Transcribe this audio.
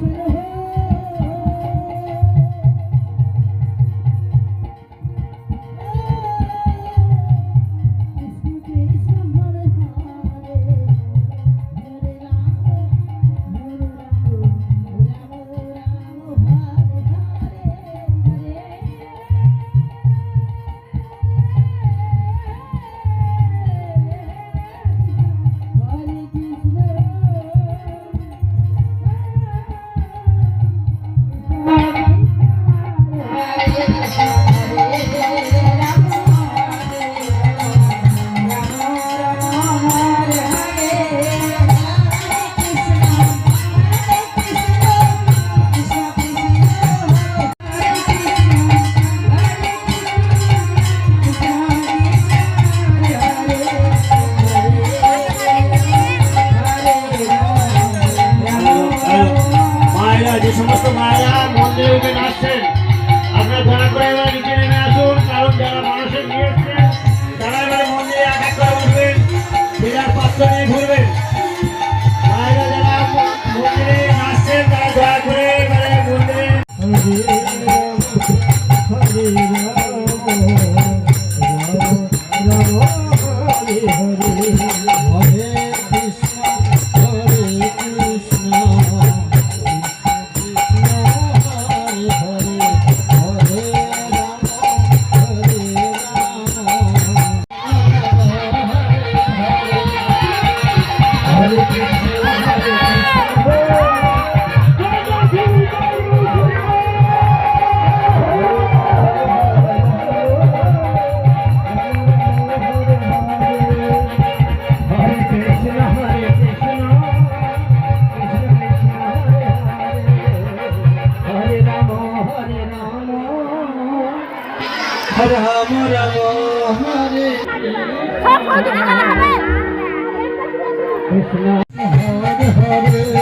Thank. Hare Hare Hare Ram Ram Hare Krishna Hare Hare